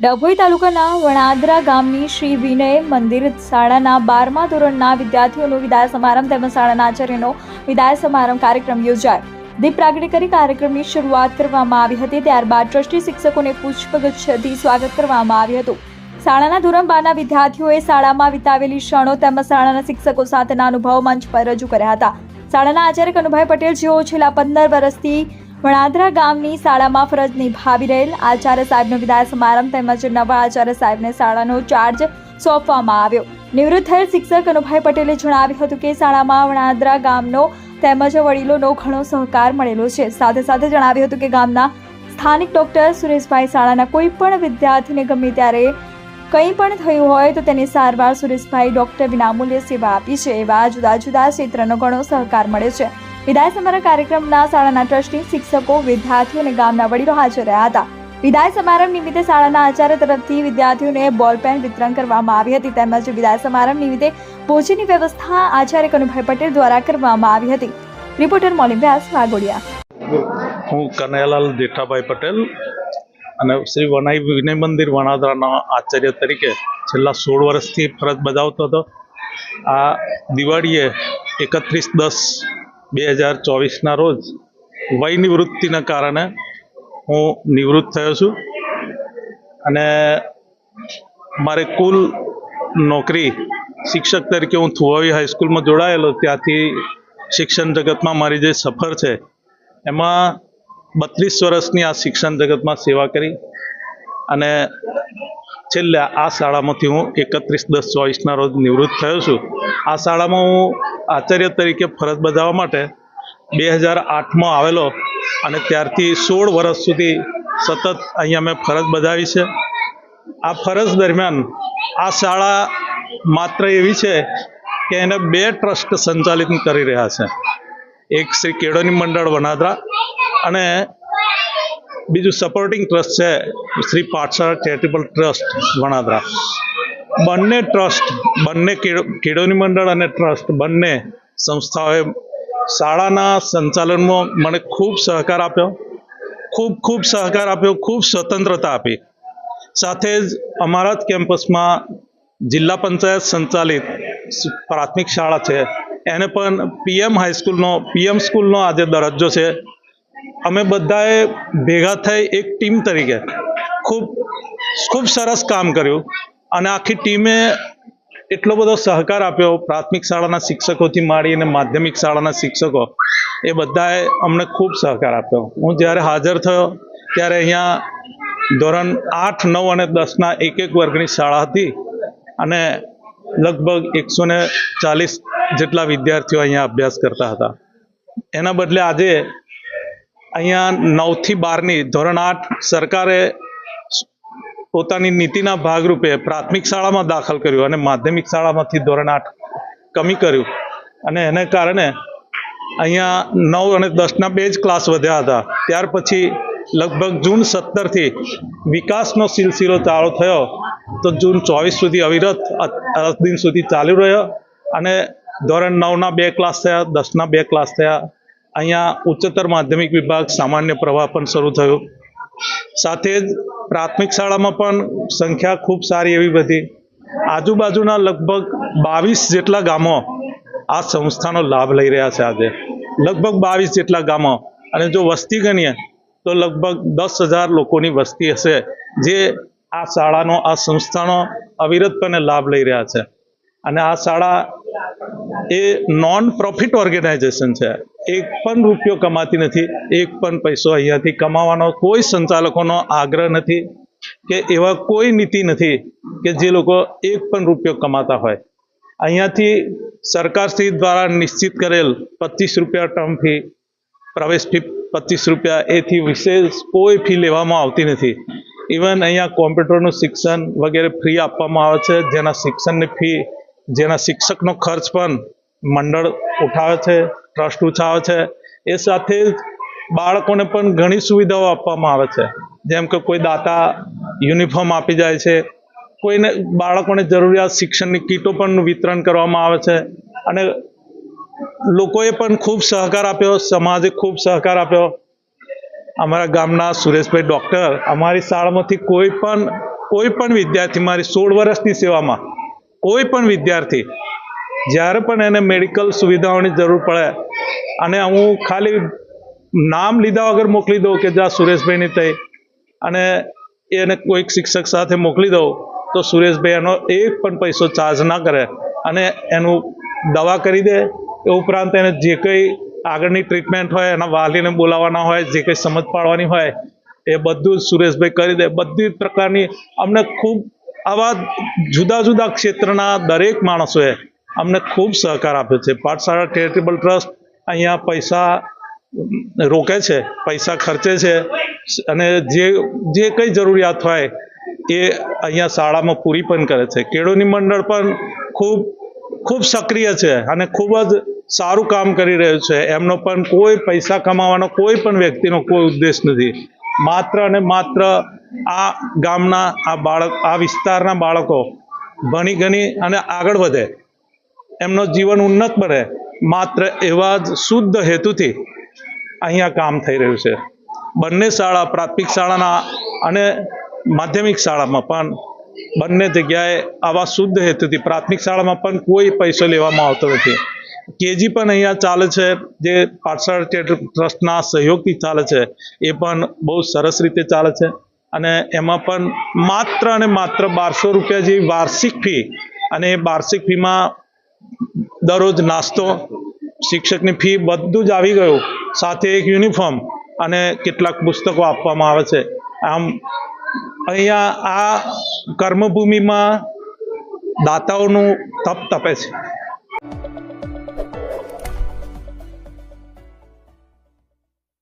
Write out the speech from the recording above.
ડભોઈ તાલુકાના વણાદરા ગામની શ્રી વિનય મંદિર શાળાના બારમા ધોરણના વિદ્યાર્થીઓનો વિદાય સમારંભ તેમજ શાળાના આચાર્યનો વિદાય સમારંભ કાર્યક્રમ યોજાયો. દીપ પ્રાગટ્ય કરી કાર્યક્રમની શરૂઆત કરવામાં આવી હતી, ત્યારબાદ ટ્રસ્ટી શિક્ષકોને પુષ્પગુચ્છથી સ્વાગત કરવામાં આવ્યું હતું. શાળાના ધોરણ બારના વિદ્યાર્થીઓએ શાળામાં વિતાવેલી ક્ષણો તેમજ શાળાના શિક્ષકો સાથેના અનુભવ મંચ પર રજૂ કર્યા હતા. શાળાના આચાર્ય કનુભાઈ પટેલ જેઓ છેલ્લા પંદર વર્ષથી વણાદરા ગામની શાળામાં ફરજ નિભાવી રહેલ આચાર્ય સાહેબનો વિદાય સમારંભ તેમજ નવા આચાર્ય સાહેબને શાળાનો ચાર્જ સોંપવામાં આવ્યો. નિવૃત્ત થયેલ શિક્ષક અનુભાઈ પટેલે જણાવ્યું હતું કે શાળામાં વણાદરા ગામનો તેમજ વડીલોનો ઘણો સહકાર મળેલો છે. સાથે સાથે જણાવ્યું હતું કે ગામના સ્થાનિક ડોક્ટર સુરેશભાઈ શાળાના કોઈ પણ વિદ્યાર્થીને ગમે ત્યારે કંઈ પણ થયું હોય તો તેની સારવાર સુરેશભાઈ ડોક્ટર વિનામૂલ્યે સેવા આપી છે. એવા જુદા જુદા ક્ષેત્રનો ઘણો સહકાર મળે છે. વિદાય સમારોહ કાર્યક્રમના શાળાના ટ્રસ્ટી, શિક્ષકો, વિદ્યાર્થીઓ અને ગામના વડીલો હાજર રહ્યા હતા. વિદાય સમારંભ નિમિત્તે શાળાના આચાર્ય તરફથી વિદ્યાર્થીઓને બોલ પેન વિતરણ કરવામાં આવી હતી તેમજ વિદાય સમારંભ નિમિત્તે ભોજનની વ્યવસ્થા આચાર્ય કનુભાઈ પટેલ દ્વારા કરવામાં આવી હતી. રિપોર્ટર મોલિમ વ્યાસ, વાઘોડિયા. હું કનૈયાલાલ જેઠાભાઈ પટેલ અને શ્રી વનાઈ વિનય મંદિર વણાદરાના આચાર્ય તરીકે છેલ્લા સોળ વર્ષથી ફરજ બજાવતો હતો. આ દિવાળીએ એકત્રીસ દસ બે હજાર ચોવીસના રોજ વય નિવૃત્તિના કારણે હું નિવૃત્ત થયો છું. અને મારે કુલ નોકરી શિક્ષક તરીકે હું થુવાવી હાઈસ્કૂલમાં જોડાયેલો ત્યાંથી શિક્ષણ જગતમાં મારી જે સફર છે, એમાં બત્રીસ વર્ષની આ શિક્ષણ જગતમાં સેવા કરી અને છેલ્લે આ શાળામાંથી હું એકત્રીસ, દસ, ચોવીસના રોજ નિવૃત્ત થયો છું. આ શાળામાં હું આચાર્ય તરીકે ફરજ બજાવવા માટે બે હજાર આઠમાં આવેલો અને ત્યારથી સોળ વર્ષ સુધી સતત અહીંયા મેં ફરજ બજાવી છે. આ ફરજ દરમિયાન આ શાળા માત્ર એવી છે કે એને બે ટ્રસ્ટ સંચાલિત કરી રહ્યા છે. એક શ્રી કેળવણી મંડળ વનાદરા અને બીજું સપોર્ટિંગ ટ્રસ્ટ છે, શ્રી પાઠશાળા ચેરિટેબલ ટ્રસ્ટ વણાદરા. બંને ટ્રસ્ટ બંને કેળ- કેળવણી મંડળ અને ટ્રસ્ટ બંને સંસ્થાઓએ શાળાના સંચાલનમાં મને ખૂબ સહકાર આપ્યો. ખૂબ ખૂબ સહકાર આપ્યો, ખૂબ સ્વતંત્રતા આપી. સાથે જ અમારા જ કેમ્પસમાં જિલ્લા પંચાયત સંચાલિત પ્રાથમિક શાળા છે. એને પણ પીએમ હાઈસ્કૂલનો પીએમ સ્કૂલનો આજે દરજ્જો છે. અમે બધાએ ભેગા થઈ એક ટીમ તરીકે ખૂબ ખૂબ સરસ કામ કર્યું અને આખી ટીમે એટલો બધો સહકાર આપ્યો. પ્રાથમિક શાળાના શિક્ષકોથી માંડી અને માધ્યમિક શાળાના શિક્ષકો, એ બધાએ અમને ખૂબ સહકાર આપ્યો. હું જ્યારે હાજર થયો ત્યારે અહીંયા ધોરણ આઠ, નવ અને દસના એક એક વર્ગની શાળા હતી અને લગભગ એકસો ચાલીસ જેટલા વિદ્યાર્થીઓ અહીંયા અભ્યાસ કરતા હતા. એના બદલે આજે અહીંયા નવથી બારની ધોરણ આઠ સરકારે પોતાની નીતિના ભાગરૂપે પ્રાથમિક શાળામાં દાખલ કર્યું અને માધ્યમિક શાળામાંથી ધોરણ આઠ કમી કર્યું. અને એને કારણે અહીંયા નવ અને દસના બે જ ક્લાસ વધ્યા હતા. ત્યાર પછી લગભગ જૂન સત્તરથી વિકાસનો સિલસિલો ચાલુ થયો. તો જૂન ચોવીસ સુધી અવિરત અ- દિન સુધી ચાલુ રહ્યો. અને ધોરણ નવના બે ક્લાસ થયા, દસના બે ક્લાસ થયા. અહીંયા ઉચ્ચતર માધ્યમિક વિભાગ સામાન્ય પ્રવાહ પણ શરૂ થયો. સાથે જ પ્રાથમિક શાળામાં પણ સંખ્યા ખૂબ સારી એવી વધી. આજુબાજુના લગભગ બાવીસ જેટલા ગામો આ સંસ્થાનો લાભ લઈ રહ્યા છે આજે. લગભગ બાવીસ જેટલા ગામો. અને જો વસ્તી ગણીએ, તો લગભગ દસ હજાર લોકોની વસ્તી હશે જે આ શાળાનો, આ સંસ્થાનો અવિરતપણે લાભ લઈ રહ્યા છે. અને આ શાળા એ નોન પ્રોફિટ ઓર્ગેનાઇઝેશન છે. એક પણ રૂપિયો કમાતી નથી. એક પણ પૈસો અહીંયાથી કમાવાનો કોઈ સંચાલકોનો આગ્રહ નથી કે એવા કોઈ નીતિ નથી કે જે લોકો એક પણ રૂપિયો કમાતા હોય. અહીંયાથી સરકારશ્રી દ્વારા નિશ્ચિત કરેલ પચીસ રૂપિયા ટર્મ ફી પ્રવેશ ફી પચીસ રૂપિયા એથી વિશેષ કોઈ ફી લેવામાં આવતી નથી. ઇવન અહીંયા કોમ્પ્યુટરનું શિક્ષણ વગેરે ફ્રી આપવામાં આવે છે. જેના શિક્ષણની ફી જેના શિક્ષકનો ખર્ચ પણ મંડળ ઉઠાવે છે, ટ્રસ્ટ ઉઠાવે છે. એ સાથે જ બાળકોને પણ ઘણી સુવિધાઓ આપવામાં આવે છે. જેમ કે કોઈ દાતા યુનિફોર્મ આપી જાય છે, કોઈને બાળકોને જરૂરિયાત શિક્ષણની કીટો પણ વિતરણ કરવામાં આવે છે અને લોકોએ પણ ખૂબ સહકાર આપ્યો, સમાજે ખૂબ સહકાર આપ્યો. અમારા ગામના સુરેશભાઈ ડૉક્ટર અમારી શાળામાંથી કોઈ પણ કોઈ પણ વિદ્યાર્થી મારી સોળ વર્ષની સેવામાં કોઈ પણ વિદ્યાર્થી જ્યારે પણ એને મેડિકલ સુવિધાઓની જરૂર પડે અને હું ખાલી નામ લીધા વગર મોકલી દઉં કે જા સુરેશભાઈની થઈ અને એને કોઈક શિક્ષક સાથે મોકલી દઉં, તો સુરેશભાઈ એનો એક પણ પૈસો ચાર્જ ના કરે અને એનું દવા કરી દે. એ ઉપરાંત એને જે કંઈ આગળની ટ્રીટમેન્ટ હોય, એના વાલીને બોલાવવાના હોય, જે કંઈ સમજ પાડવાની હોય, એ બધું જ સુરેશભાઈ કરી દે. બધી પ્રકારની અમને ખૂબ આવા જુદા જુદા ક્ષેત્રના દરેક માણસોએ અમને ખૂબ સહકાર આપ્યો છે. પાઠશાળા ચેરિટેબલ ટ્રસ્ટ અહીંયા પૈસા રોકે છે, પૈસા ખર્ચે છે અને જે જે કંઈ જરૂરિયાત હોય એ અહીંયા શાળામાં પૂરી પણ કરે છે. કેળવણી મંડળ પણ ખૂબ ખૂબ સક્રિય છે અને ખૂબ જ સારું કામ કરી રહ્યું છે. એમનો પણ કોઈ પૈસા કમાવાનો કોઈ પણ વ્યક્તિનો કોઈ ઉદ્દેશ નથી. માત્ર અને માત્ર આ ગામના, આ બાળક, આ વિસ્તારના બાળકો ભણી ગણી અને આગળ વધે. એમનો જીવન ઉન્નત બને. માત્ર એવા જ શુદ્ધ હેતુથી અહીંયા કામ થઈ રહ્યું છે. બંને શાળા, પ્રાથમિક શાળાના અને માધ્યમિક શાળામાં પણ બંને જગ્યાએ આવા શુદ્ધ હેતુથી પ્રાથમિક શાળામાં પણ કોઈ પૈસો લેવામાં આવતો નથી. કેજી પણ અહીંયા ચાલે છે, જે ચેરિટેબલ ટ્રસ્ટના સહયોગથી ચાલે છે, એ પણ બહુ સરસ રીતે ચાલે છે. અને એમાં પણ માત્ર અને માત્ર બારસો રૂપિયા જેવી વાર્ષિક ફી અને એ વાર્ષિક ફીમાં દરરોજ નાસ્તો, શિક્ષકની ફી બધું જ આવી ગયું. સાથે એક યુનિફોર્મ અને કેટલાક પુસ્તકો આપવામાં આવે છે. આમ અહીંયા આ કર્મભૂમિમાં દાતાઓનું તપ તપે છે.